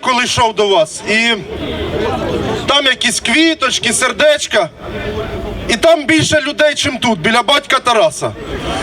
коли йшов до вас, і там якісь квіточки, сердечка. І там більше людей, чим тут, біля батька Тараса,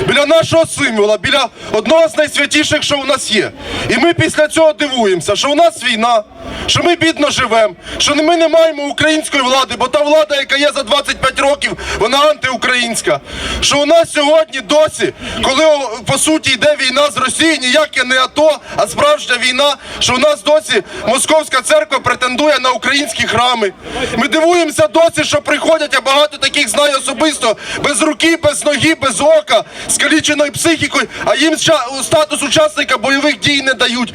біля нашого символа, біля одного з найсвятіших, що у нас є. І ми після цього дивуємося, що у нас війна, що ми бідно живемо, що ми не маємо української влади, бо та влада, яка є за 25 років, вона антиукраїнська. Що у нас сьогодні досі, коли по суті йде війна з Росією, ніяке не АТО, а справжня війна, що у нас досі Московська церква претендує на українські храми. Ми дивуємося досі, що приходять, я багато таких знаю особисто, без руки, без ноги, без ока, скаліченою психікою, а їм статус учасника бойових дій не дають.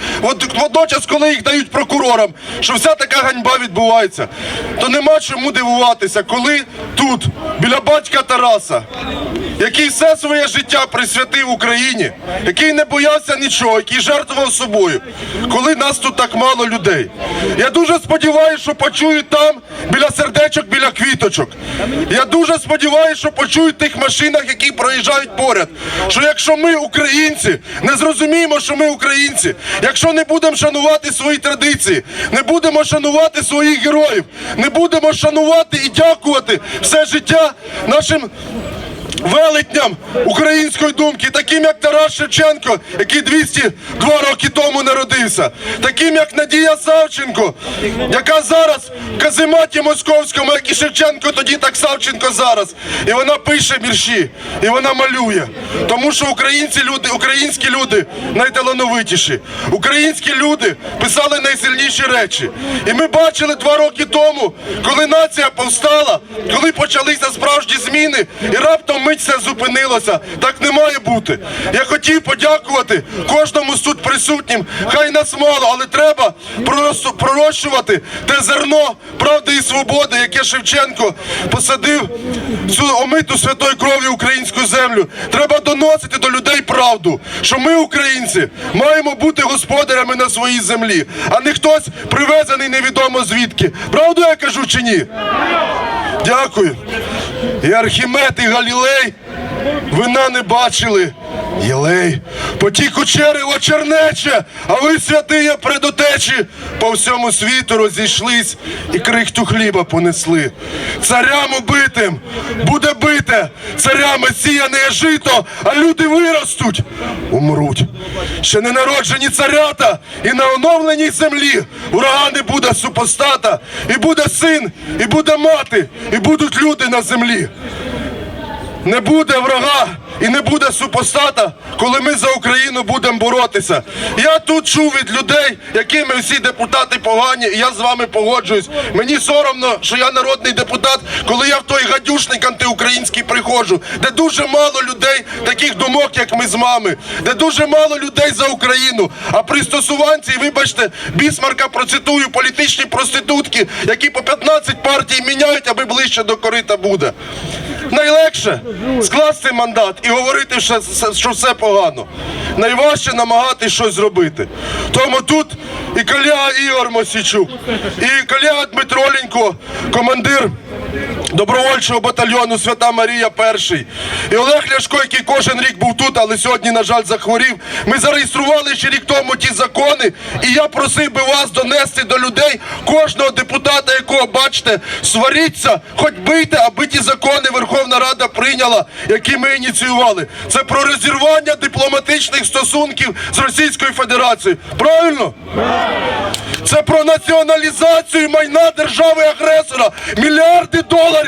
Водночас, коли їх дають прокурорам, що вся така ганьба відбувається, то нема чому дивуватися, коли тут, біля батька Тараса, який все своє життя присвятив Україні, який не боявся нічого, який жертвував собою, коли нас тут так мало людей. Я дуже сподіваюся, що почують там біля сердечок, біля квіточок. Я дуже сподіваюся, що почують тих машинах, які проїжджають поряд. Що якщо ми, українці, не зрозуміємо, що ми українці, якщо не будемо шанувати свої традиції, не будемо шанувати своїх героїв, не будемо шанувати і дякувати. Все життя нашим велетням української думки, таким як Тарас Шевченко, який 202 роки тому народився, таким як Надія Савченко, яка зараз в казематі московському, як і Шевченко, тоді так Савченко зараз. І вона пише вірші, і вона малює. Тому що українці люди, українські люди найталановитіші. Українські люди писали найсильніші речі. І ми бачили два роки тому, коли нація повстала, коли почалися справжні зміни, і раптом мить все зупинилося. Так не має бути. Я хотів подякувати кожному з тут присутнім. Хай нас мало, але треба пророщувати те зерно правди і свободи, яке Шевченко посадив цю омиту святою кров'ю українську землю. Треба доносити до людей правду, що ми, українці, маємо бути господарями на своїй землі, а не хтось привезений невідомо звідки. Правду я кажу чи ні? Дякую. І Архімед, і Галілей вина не бачили. Єлей, потік черево чернече, а ви, святиє предотечі, по всьому світу розійшлись і крихту хліба понесли. Царям убитим буде бите, царями сіяне жито, а люди виростуть, умруть. Ще не народжені царята, і на оновленій землі урагани буде супостата, і буде син, і буде мати, і будуть люди на землі. Не буде врага і не буде супостата, коли ми за Україну будемо боротися. Я тут чув від людей, якими всі депутати погані, і я з вами погоджуюсь. Мені соромно, що я народний депутат, коли я в той гадюшник антиукраїнський приходжу, де дуже мало людей, таких думок, як ми з мами, де дуже мало людей за Україну. А пристосуванці, вибачте, бісмарка процитую, політичні проститутки, які по 15 партій міняють, аби ближче до корита буде. Найлегше скласти мандат і говорити, що, все погано. Найважче намагатись щось зробити. Тому тут і колега Ігор Мосічук, і колега Дмитроленько, командир добровольчого батальйону Свята Марія Перший. І Олег Ляшко, який кожен рік був тут, але сьогодні, на жаль, захворів. Ми зареєстрували ще рік тому ті закони, і я просив би вас донести до людей кожного депутата, якого бачите, сваріться, хоч бийте, аби ті закони Верховна Рада прийняла, які ми ініціювали. Це про розірвання дипломатичних стосунків з Російською Федерацією. Правильно? Це про націоналізацію майна держави-агресора. Мільярди доларів,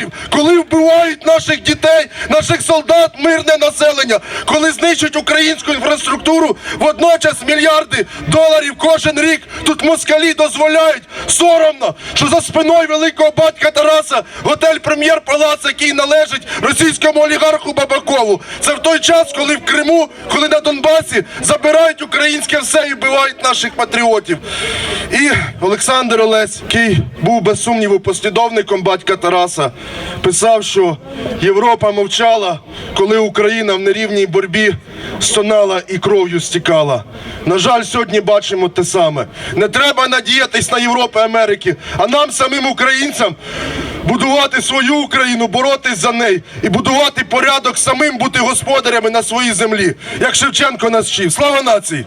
наших дітей, наших солдат, мирне населення, коли знищують українську інфраструктуру, водночас мільярди доларів кожен рік тут москалі дозволяють. Соромно, що за спиною великого батька Тараса готель Прем'єр Палац, який належить російському олігарху Бабакову. Це в той час, коли в Криму, коли на Донбасі забирають українське все і вбивають наших патріотів. І Олександр Олесь, який був без сумніву послідовником батька Тараса, писав, що Європа мовчала, коли Україна в нерівній боротьбі стонала і кров'ю стікала. На жаль, сьогодні бачимо те саме. Не треба надіятись на Європу і Америки, а нам, самим українцям, будувати свою Україну, боротись за неї і будувати порядок самим бути господарями на своїй землі, як Шевченко нас вчив. Слава нації!